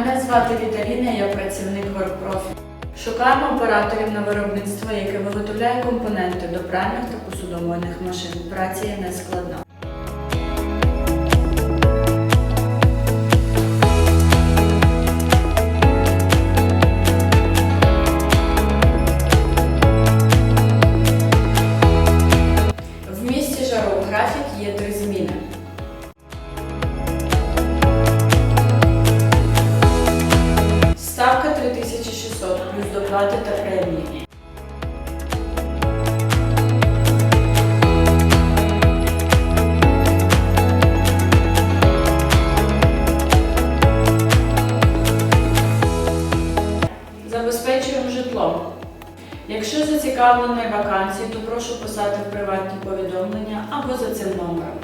звати Віталіна, я працівник Воркпрофі. Шукаємо операторів на виробництво, яке виготовляє компоненти до пральних та посудомойних машин. Праця є нескладна. В місті Жаров графік є три зміни. Ставка 3600 плюс доплати та премії. Забезпечуємо житлом. Якщо зацікавлений вакансії, то прошу писати в приватні повідомлення або за цим номером.